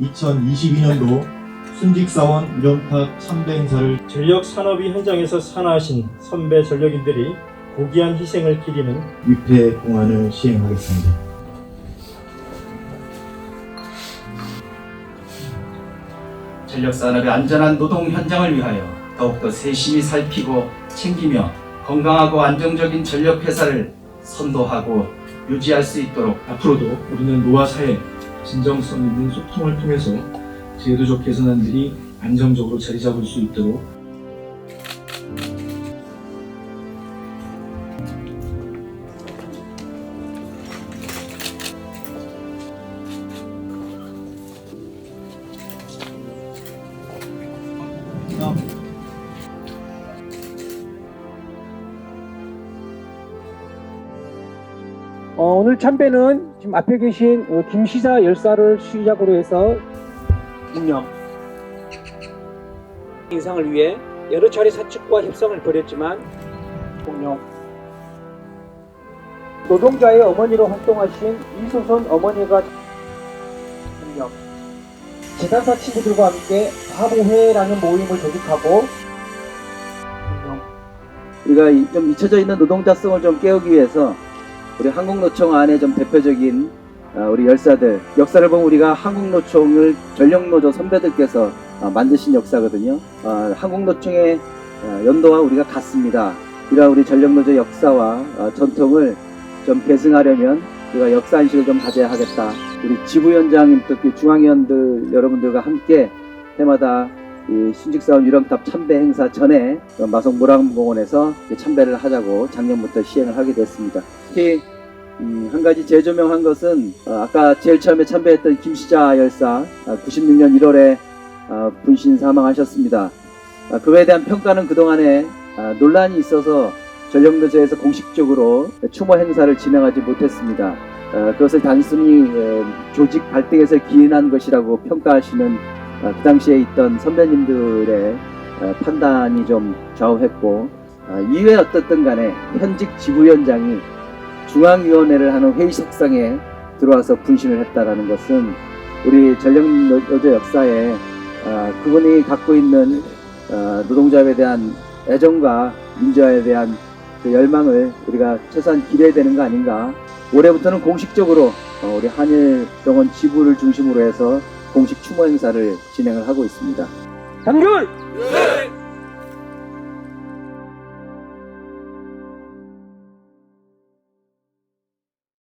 2022년도 순직사원 유령탑 참배 행사를 전력 산업이 현장에서 산화하신 선배 전력인들이 고귀한 희생을 기리는 위패 공안을 시행하겠습니다. 전력 산업의 안전한 노동 현장을 위하여 더욱더 세심히 살피고 챙기며 건강하고 안정적인 전력 회사를 선도하고 유지할 수 있도록 앞으로도 우리는 노화 사회 진정성 있는 소통을 통해서 제도적 개선안들이 안정적으로 자리 잡을 수 있도록. 어, 오늘 참배는 지금 앞에 계신 어, 김시사 열사를 시작으로 해서 운영. 인상을 위해 여러 차례 사측과 협상을 벌였지만 공룡 노동자의 어머니로 활동하신 이소선 어머니가 공룡 재단사 친구들과 함께 화보회라는 모임을 조직하고 공룡 우리가 이- 좀 잊혀져 있는 노동자성을 좀 깨우기 위해서 우리 한국노총 안에 좀 대표적인 아, 우리 열사들 역사를 보면 우리가 한국노총을 전력노조 선배들께서 아, 만드신 역사거든요. 아, 한국노총의 아, 연도와 우리가 같습니다. 이러한 우리 전력노조 역사와 아, 전통을 좀 계승하려면 우리가 역사 인식을 좀 가져야 하겠다. 우리 지부 위원장님 특히 중앙위원들 여러분들과 함께 해마다 이 신직사원 유령탑 참배 행사 전에 마성 모랑공원에서 참배를 하자고 작년부터 시행을 하게 됐습니다. 특히 음, 한 가지 재조명한 것은 어, 아까 제일 처음에 참배했던 김시자 열사 96년 1월에 어, 분신 사망하셨습니다. 아, 그거에 대한 평가는 그동안에 아, 논란이 있어서 전력노조에서 공식적으로 추모 행사를 진행하지 못했습니다. 어, 그것을 단순히 에, 조직 갈등에서 기인한 것이라고 평가하시는 어, 그 당시에 있던 선배님들의 어, 판단이 좀 좌우했고 어, 이외 어떻든 간에 현직 지부위원장이 중앙위원회를 하는 회의석상에 들어와서 분신을 했다라는 것은 우리 전력노조 역사에 어, 그분이 갖고 있는 어, 노동자에 대한 애정과 민주화에 대한 그 열망을 우리가 최소한 기대해야 되는 거 아닌가. 올해부터는 공식적으로 어, 우리 한일병원 지부를 중심으로 해서 공식 추모 행사를 진행을 하고 있습니다. 단결!